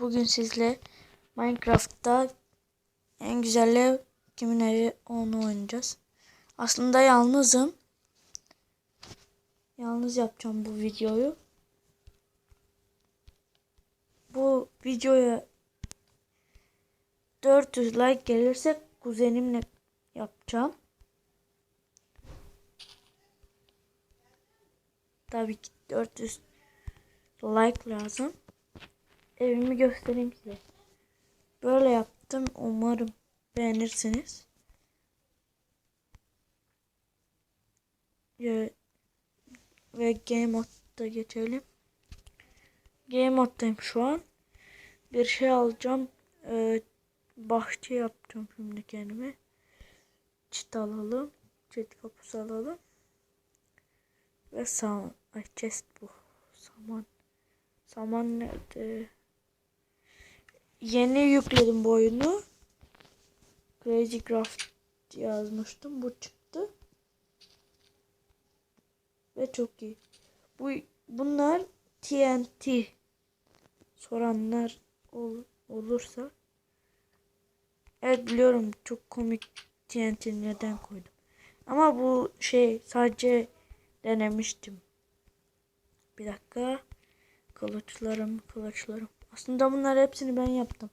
Bugün sizle Minecraft'ta en güzel ev kimin evi onu oynayacağız. Aslında yalnızım. Yalnız yapacağım bu videoyu. Bu videoya 400 like gelirse kuzenimle yapacağım. Tabii ki 400 like lazım. Evimi göstereyim size. Böyle yaptım. Umarım beğenirsiniz. Ve, ve game modda geçelim. Game moddayım şu an. Bir şey alacağım. Ee, bahçe yapacağım şimdi kendime. Çit alalım. Çit kapısı alalım. Ve saman. Ay chest bu. Saman. Saman nerede? Yeni yükledim bu oyunu. Crazy Craft yazmıştım. Bu çıktı. Ve çok iyi. Bu bunlar TNT soranlar ol, olursa Evet biliyorum çok komik TNT neden koydum. Ama bu şey sadece denemiştim. Bir dakika. Kılıçlarım, kılıçlarım. Aslında bunlar hepsini ben yaptım.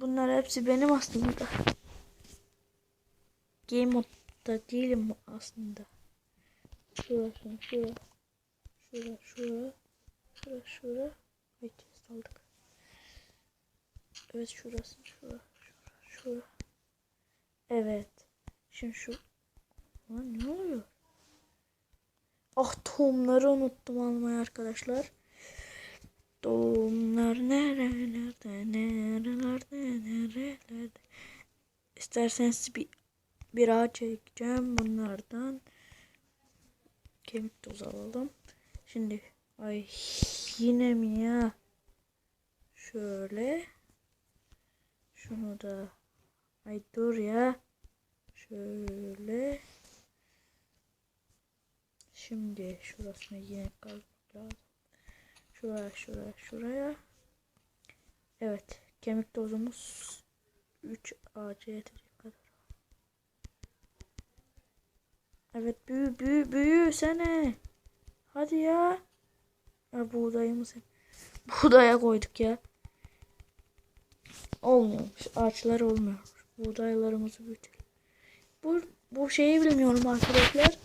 Bunlar hepsi benim aslında. Game modda değilim aslında. Şurası, şura. Şura, şura. Şura, şura. Ay test aldık. Evet şurası, şura, şura, şura. Evet. Şimdi şu. Lan ne oluyor? Ah tohumları unuttum almayı arkadaşlar. Tohumlar nerelerde, nerelerde, nerelerde. İsterseniz bir bir ağaç çekeceğim bunlardan. Kemik tozu alalım. Şimdi ay yine mi ya? Şöyle. Şunu da ay dur ya. Şöyle. Şimdi şurasına yine kazmak lazım. Şuraya, şuraya, şuraya. Evet. Kemik tozumuz 3 ağaca yetecek kadar. Evet büyü büyü büyüsene. Hadi ya. Ya buğdayımızı buğdaya koyduk ya. Olmuyormuş. Ağaçlar olmuyor. Buğdaylarımızı büyütelim. Bu, bu şeyi bilmiyorum arkadaşlar.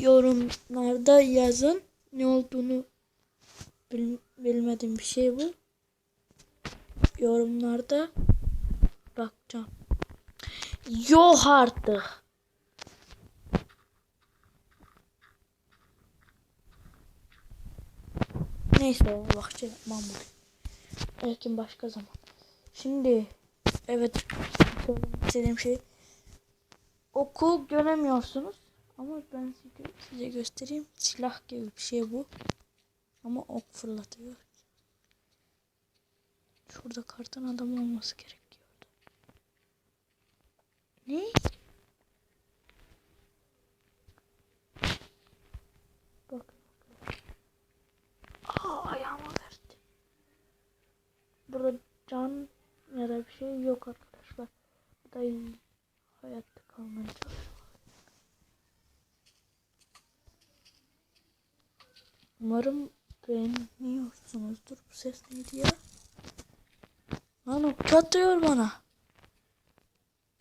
Yorumlarda yazın. Ne olduğunu bil, bilmediğim bir şey bu. Yorumlarda bakacağım. Yok artık. Neyse bahçe yapmam bugün. Belki başka zaman. Şimdi evet istediğim şey oku göremiyorsunuz ama ben size göstereyim silah gibi bir şey bu ama ok fırlatıyor. Şurada karton adam olması gerekiyordu ne? Bak aa ayağıma verdi. Burada can ya da bir şey yok arkadaşlar. Bu da hayatta kalmaya çalışıyor. Umarım beğeniyorsunuzdur. Bu ses neydi ya? Lan ok bana.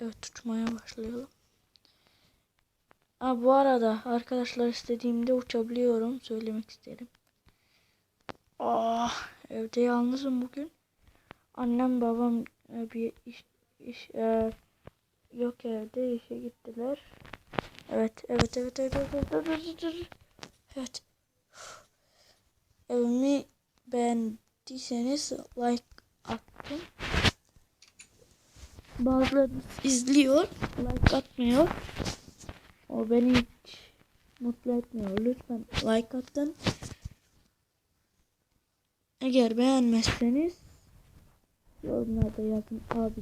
Evet uçmaya başlayalım. Ha, bu arada arkadaşlar istediğimde uçabiliyorum. Söylemek isterim. Ah, evde yalnızım bugün. Annem babam e, bir iş, iş e, yok evde işe gittiler. Evet, evet, evet, evet, evet, evet, evet, evet. evet. Evimi beğendiyseniz like attım. Bazıları izliyor, like atmıyor. O beni hiç mutlu etmiyor. Lütfen like atın. Eğer beğenmezseniz Yorumlarda yazın abi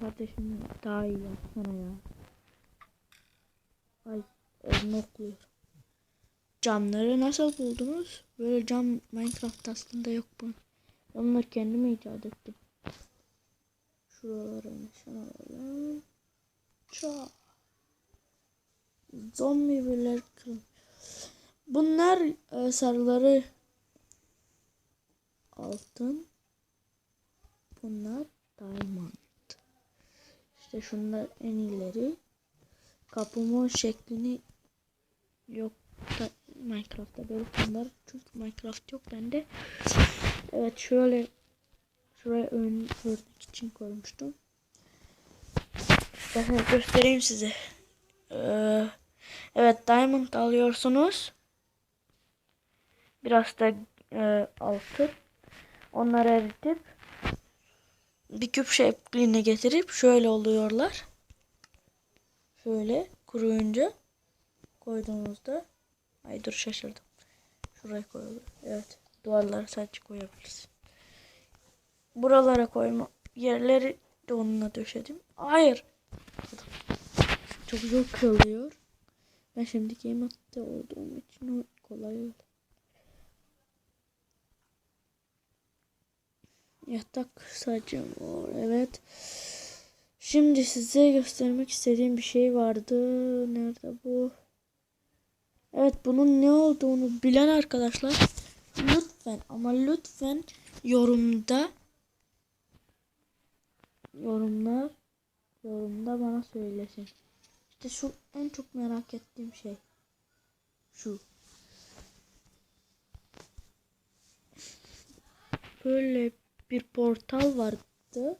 kardeşim daha iyi yapsana ya. Ay elini okluyor. Camları nasıl buldunuz? Böyle cam Minecraft aslında yok bu. Onları kendim icat ettim. Şuralara nişan alalım. Zombi birler. Bunlar e, sarıları altın. Bunlar diamond. İşte şunlar en iyileri. Kapımın şeklini yok Minecraft'ta böyle bunlar çünkü Minecraft yok bende. Evet şöyle şuraya ön örnek için koymuştum. Ben göstereyim size. Ee, evet diamond alıyorsunuz. Biraz da e, altın. Onları eritip bir küp şekline getirip şöyle oluyorlar. Şöyle kuruyunca koyduğunuzda ay dur şaşırdım. Şuraya koyulur. Evet. Duvarlara sadece koyabiliriz. Buralara koyma yerleri de onunla döşedim. Hayır. Çok zor kırılıyor. Ben şimdi game modda olduğum için o kolay oldu. Yatak sadece var. Evet. Şimdi size göstermek istediğim bir şey vardı. Nerede bu? Evet bunun ne olduğunu bilen arkadaşlar lütfen ama lütfen yorumda yorumlar yorumda bana söylesin. İşte şu en çok merak ettiğim şey. Şu. Böyle bir portal vardı.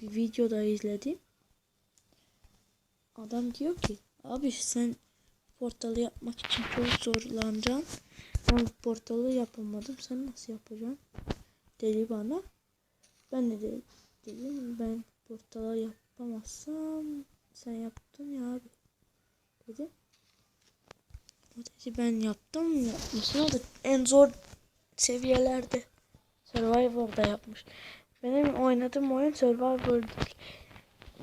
Bir videoda izledim. Adam diyor ki abi sen portalı yapmak için çok zorlanacaksın. Ben portalı yapamadım. Sen nasıl yapacaksın? Dedi bana. Ben de de- dedim ben portalı yapamazsam sen yaptın ya abi. Dedi. O dedi ben yaptım. Yapmasına da en zor seviyelerde. Survivor'da yapmış. Benim oynadığım oyun Survivor değil.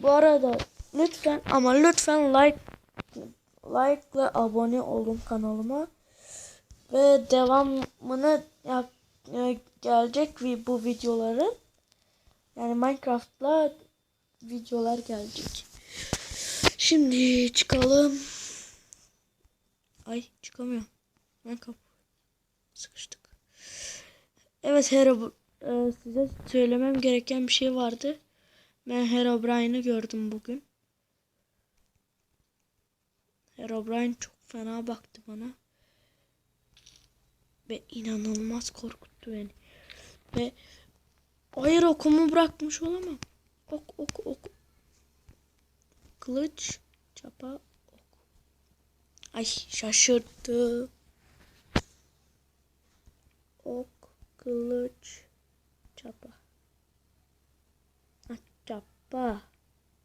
Bu arada lütfen ama lütfen like like ve abone olun kanalıma. Ve devamını yap, e, gelecek bu videoların. Yani Minecraft'la videolar gelecek. Şimdi çıkalım. Ay çıkamıyorum. Ben kapı sıkıştık. Evet Hero e, size söylemem gereken bir şey vardı. Ben Herobrine'ı gördüm bugün. Herobrine çok fena baktı bana. Ve inanılmaz korkuttu beni. Ve hayır okumu bırakmış olamam. Ok ok ok. Kılıç, çapa, ok. Ay şaşırttı. Ok, kılıç, çapa. Ha, çapa,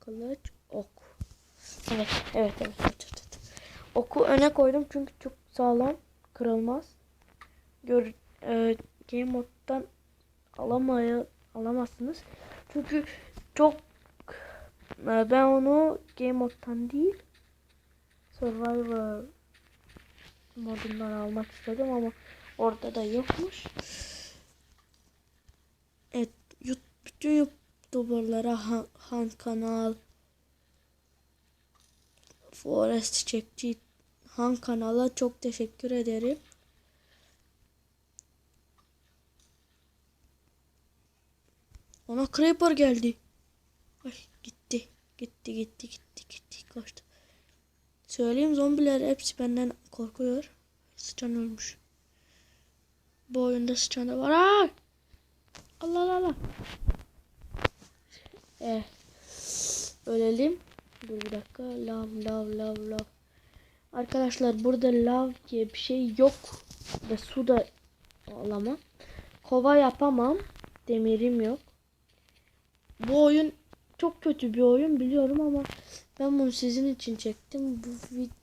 kılıç, ok. Evet, evet, evet, evet. Oku öne koydum çünkü çok sağlam, kırılmaz. Gör, e, game moddan alamaya alamazsınız. Çünkü çok e, ben onu game moddan değil Survivor modundan almak istedim ama orada da yokmuş. Evet, yut- bütün YouTuber'lara Han, Han kanal, Forest Çekçi, Han kanala çok teşekkür ederim. Ona Creeper geldi. Ay gitti. Gitti gitti gitti gitti kaçtı. Söyleyeyim zombiler hepsi benden korkuyor. Sıçan ölmüş. Bu oyunda sıçan da var. Aa! Allah Allah Allah. Eh. Ölelim. Dur bir dakika. Lav lav lav lav. Arkadaşlar burada lav diye bir şey yok. Ve su da alamam. Kova yapamam. Demirim yok. Bu oyun çok kötü bir oyun biliyorum ama ben bunu sizin için çektim. Bu vid-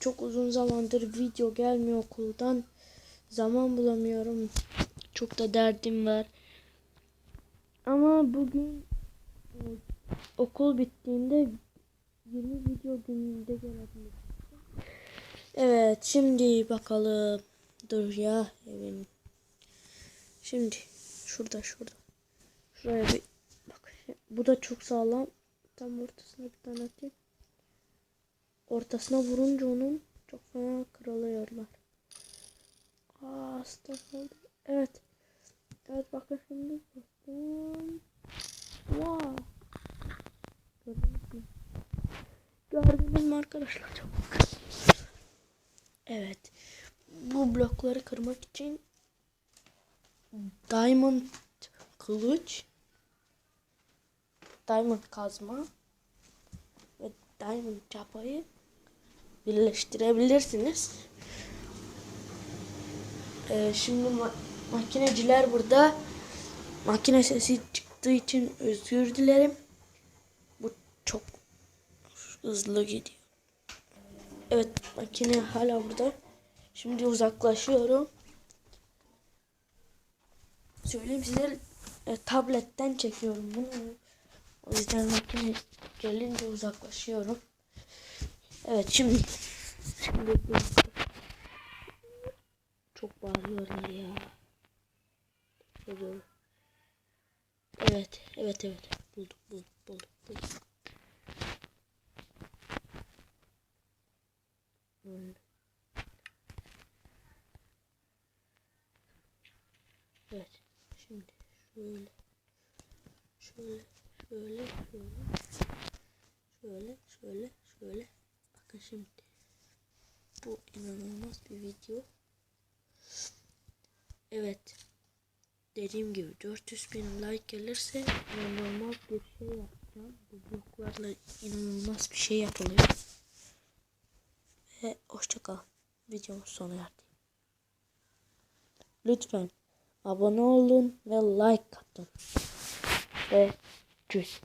çok uzun zamandır video gelmiyor okuldan. Zaman bulamıyorum. Çok da derdim var. Ama bugün okul bittiğinde 20 video gününde gelebilir. Evet şimdi bakalım. Dur ya evin. Şimdi şurada şurada. Şuraya bir bak. Bu da çok sağlam. Tam ortasına bir tane atayım. Ortasına vurunca onun çok fena kırılıyorlar. Aa hasta oldu. Evet. Evet bakın şimdi. Bakın. Arkadaşlar? Çok Evet. Bu blokları kırmak için diamond kılıç, diamond kazma ve diamond çapayı birleştirebilirsiniz. Ee, şimdi ma- makineciler burada. Makine sesi çıktığı için özür dilerim. Bu çok hızlı gidiyor. Evet makine hala burada. Şimdi uzaklaşıyorum. Söyleyeyim size e, tabletten çekiyorum bunu. O yüzden makine gelince uzaklaşıyorum. Evet şimdi şimdi çok bağırıyorlar ya. Evet, evet, evet. Bulduk, bulduk, bulduk, bulduk. Böyle. Evet. Şimdi şöyle. Şöyle, şöyle, şöyle. Şöyle, şöyle, şöyle. Bakın şimdi. Bu inanılmaz bir video. Evet. Dediğim gibi 400 bin like gelirse inanılmaz bir şey yapacağım. Bu bloklarla inanılmaz bir şey yapılıyor. Ve hoşçakal. Videomuz sona erdi. Lütfen abone olun ve like atın. Ve tschüss.